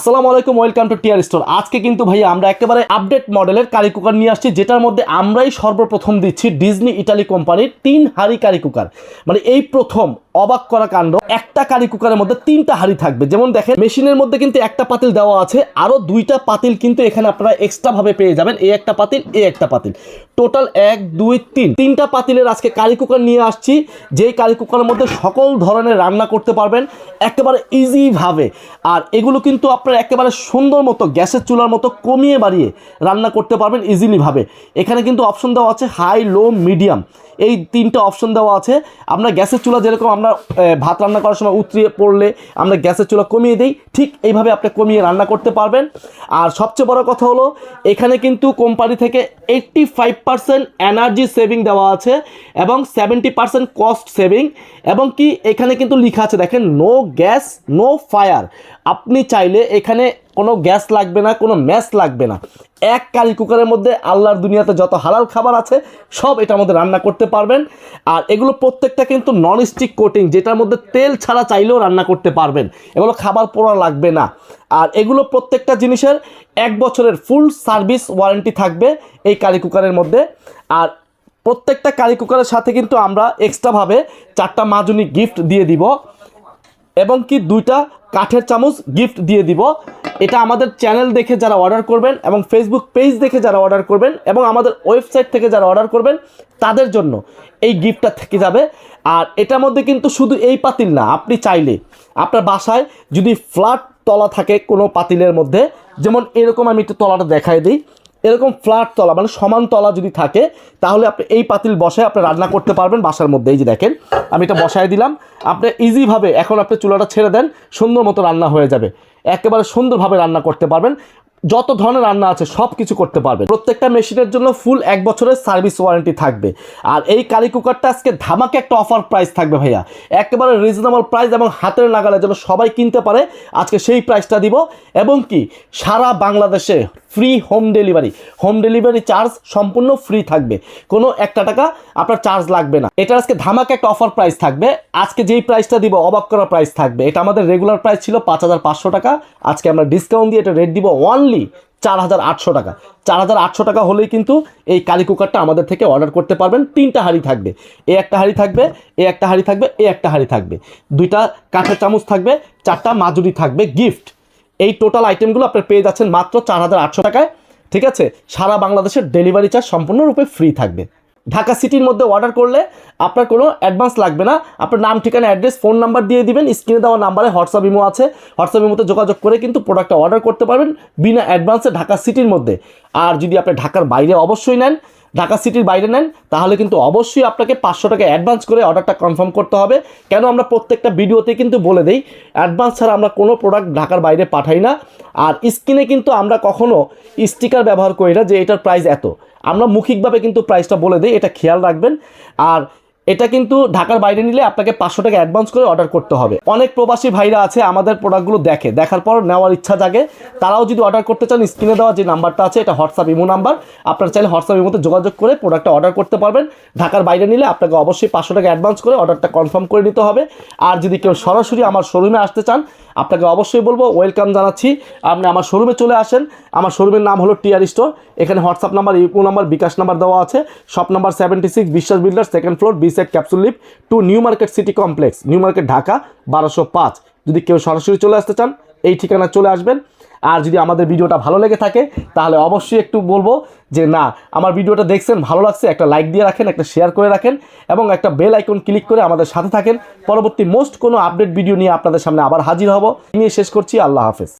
আসসালামু আলাইকুম welcome to tear store আজকে কিন্তু ভাই আমরা একেবারে আপডেট মডেলের কারি কুকার নিয়ে আসছি, যেটার মধ্যে আমরাই সর্বপ্রথম দিচ্ছি ডিজনি ইটালি কোম্পানির তিন হাড়ি কারি কুকার মানে এই প্রথম অবাক করা কাণ্ড। একটা কারি কুকারের মধ্যে তিনটা হাড়ি থাকবে। যেমন দেখেন, মেশিনের মধ্যে কিন্তু একটা পাতিল দেওয়া আছে, আরও দুইটা পাতিল কিন্তু এখানে আপনারা এক্সট্রা ভাবে পেয়ে যাবেন। এই একটা পাতিল এই একটা পাতিল। টোটাল এক, দুই, তিন। তিনটা পাতিলের আজকে কারি কুকার নিয়ে আসছি। যেই কারি কুকারের মধ্যে সকল ধরনের রান্না করতে পারবেন, একেবারে ইজিভাবে আর এগুলো কিন্তু আপনারা একেবারে সুন্দর মতো গ্যাসের চুলার মতো কমিয়ে বাড়িয়ে রান্না করতে পারবেন ইজিলিভাবে এখানে কিন্তু অপশন দেওয়া আছে হাই লো মিডিয়াম এই তিনটা অপশন দেওয়া আছে। আমরা গ্যাসের চুলা যেরকম আমরা ভাত রান্না করার সময় উতরিয়ে পড়লে আমরা গ্যাসের চুলা কমিয়ে দিই। ঠিক এইভাবে আপনি কমিয়ে রান্না করতে পারবেন। আর সবচেয়ে বড় কথা হলো, এখানে কিন্তু কোম্পানি থেকে eighty five percent energy saving দেওয়া আছে এবং সেভেন্টি পার্সেন্ট কস্ট সেভিং এবং কি এখানে কিন্তু লেখা আছে, দেখেন নো গ্যাস নো ফায়ার আপনি চাইলে এখানে কোনো গ্যাস লাগবে না, কোনো ম্যাস লাগবে না। এক কারি কুকারের মধ্যে আল্লাহর দুনিয়াতে যত হালাল খাবার আছে, সব এটার মধ্যে রান্না করতে পারবেন। আর এগুলো প্রত্যেকটা কিন্তু নন স্টিক কোটিং যেটার মধ্যে তেল ছাড়া চাইলেও রান্না করতে পারবেন। এগুলো খাবার পোড়া লাগবে না। আর এগুলো প্রত্যেকটা জিনিসের এক বছরের ফুল সার্ভিস ওয়ারেন্টি থাকবে এই কারি কুকারের মধ্যে। আর প্রত্যেকটা কারি কুকারের সাথে কিন্তু আমরা এক্সট্রাভাবে চারটা মাজুনি গিফট দিয়ে দিব। এবং কি দুইটা কাঠের চামচ গিফট দিয়ে দিব। এটা আমাদের চ্যানেল দেখে যারা অর্ডার করবেন এবং ফেসবুক পেজ দেখে যারা অর্ডার করবেন এবং আমাদের ওয়েবসাইট থেকে যারা অর্ডার করবেন, তাদের জন্য এই গিফটটা থেকে যাবে। আর এটার মধ্যে কিন্তু শুধু এই পাতিল না, আপনি চাইলে আপনার বাসায় যদি ফ্ল্যাট তলা থাকে কোনো পাতিলের মধ্যে, যেমন এরকম আমি একটু তলাটা দেখাই দিই। এরকম ফ্ল্যাট তলা মানে সমান তলা যদি থাকে, তাহলে আপনি এই পাতিল বসায় আপনি রান্না করতে পারবেন বাসার মধ্যে। এই যে দেখেন, আমি এটা বসায় দিলাম। আপনি ইজিভাবে এখন আপনি চুলাটা ছেড়ে দেন, সুন্দর মতো রান্না হয়ে যাবে। একেবারে সুন্দরভাবে রান্না করতে পারবেন। যত ধরনের রান্না আছে সব কিছু করতে পারবে প্রত্যেকটা মেশিনের জন্য ফুল এক বছরের সার্ভিস ওয়ারেন্টি থাকবে। আর এই কারি কুকারটা আজকে ধামাকে একটা অফার প্রাইস থাকবে ভাইয়া। একেবারে রিজনেবল প্রাইস এবং হাতের নাগালে যেন সবাই কিনতে পারে। আজকে সেই প্রাইসটা দিব। এবং কি, সারা বাংলাদেশে free home delivery home delivery charge সম্পূর্ণ ফ্রি থাকবে। কোনো একটা টাকা আপনার চার্জ লাগবে না। এটা আজকে ধামাকে একটা অফার প্রাইস থাকবে। আজকে যেই প্রাইসটা দিব, অবাক করা প্রাইস থাকবে। এটা আমাদের রেগুলার প্রাইস ছিল পাঁচ হাজার পাঁচশো টাকা। আজকে আমরা ডিসকাউন্ট দিয়ে এটা রেট দিব অনলি চার হাজার আটশো টাকা। চার হাজার আটশো টাকা হলেই কিন্তু এই কালি কুকারটা আমাদের থেকে অর্ডার করতে পারবেন। তিনটা হাঁড়ি থাকবে। এ একটা হাঁড়ি থাকবে, এ একটা হাঁড়ি থাকবে, এ একটা হাঁড়ি থাকবে। দুইটা কাঠের চামচ থাকবে, চারটা মাজুরি থাকবে গিফট এই টোটাল আইটেমগুলো আপনি পেয়ে যাচ্ছেন মাত্র চার হাজার আটশো টাকায়। ঠিক আছে? সারা বাংলাদেশের ডেলিভারি চার্জ সম্পূর্ণরূপে ফ্রি থাকবে। ঢাকা সিটির মধ্যে অর্ডার করলে আপনার কোনো অ্যাডভান্স লাগবে না। আপনার নাম, ঠিকানা অ্যাড্রেস ফোন নাম্বার দিয়ে দিবেন। স্ক্রিনে দেওয়া নাম্বারে হোয়াটসঅ্যাপ ইমো আছে। হোয়াটসঅ্যাপ ইমোতে যোগাযোগ করে কিন্তু প্রোডাক্টটা অর্ডার করতে পারবেন বিনা অ্যাডভান্সে ঢাকা সিটির মধ্যে। আর যদি আপনি ঢাকার বাইরে অবশ্যই নেন ঢাকা সিটির বাইরে নেন, তাহলে কিন্তু অবশ্যই আপনাকে পাঁচশো টাকা অ্যাডভান্স করে অর্ডারটা কনফার্ম করতে হবে। কেন আমরা প্রত্যেকটা ভিডিওতে কিন্তু বলে দিই অ্যাডভান্স ছাড়া আমরা কোনো প্রোডাক্ট ঢাকার বাইরে পাঠাই না। আর স্ক্রিনে কিন্তু আমরা কখনও স্টিকার ব্যবহার করি না যে এটার প্রাইস এত। আমরা মৌখিকভাবে কিন্তু প্রাইসটা বলে দিই, এটা খেয়াল রাখবেন। আর এটা কিন্তু ঢাকার বাইরে নিলে আপনাকে পাঁচশো টাকা অ্যাডভান্স করে অর্ডার করতে হবে। অনেক প্রবাসী ভাইরা আছে, আমাদের প্রোডাক্টগুলো দেখে। দেখার পর নেওয়ার ইচ্ছা জাগে। তারাও যদি অর্ডার করতে চান স্ক্রিনে দেওয়া যে নাম্বারটা আছে, এটা হোয়াটসঅ্যাপ ইমো নাম্বার আপনারা চাইলে হোয়াটসঅ্যাপ ইমোতে যোগাযোগ করে প্রোডাক্টটা অর্ডার করতে পারবেন। ঢাকার বাইরে নিলে আপনাকে অবশ্যই পাঁচশো টাকা অ্যাডভান্স করে অর্ডারটা কনফার্ম করে নিতে হবে। আর যদি কেউ সরাসরি আমার শোরুমে আসতে চান আপনাকে অবশ্যই বলব ওয়েলকাম জানাচ্ছি। আপনি আমার শোরুমে চলে আসেন। আমার শোরুমের নাম হলো টিআর স্টোর এখানে হোয়াটসঅ্যাপ নাম্বার ইউকো নাম্বার বিকাশ নাম্বার দেওয়া আছে। Shop number seventy six Biswas builder second floor B set capsule lift to new market city complex new market Dhaka বারোশো পাঁচ। যদি কেউ সরাসরি চলে আসতে চান, এই ঠিকানা চলে আসবেন। আর যদি আমাদের ভিডিওটা ভালো লেগে থাকে, তাহলে অবশ্যই একটু বলব যে না, আমার ভিডিওটা দেখছেন, ভালো লাগছে, একটা লাইক দিয়ে রাখেন, একটা শেয়ার করে রাখেন এবং একটা বেল আইকন ক্লিক করে আমাদের সাথে থাকেন। পরবর্তী মোস্ট কোনো আপডেট ভিডিও নিয়ে আপনাদের সামনে আবার হাজির হব। নিয়ে শেষ করছি, আল্লাহ হাফেজ।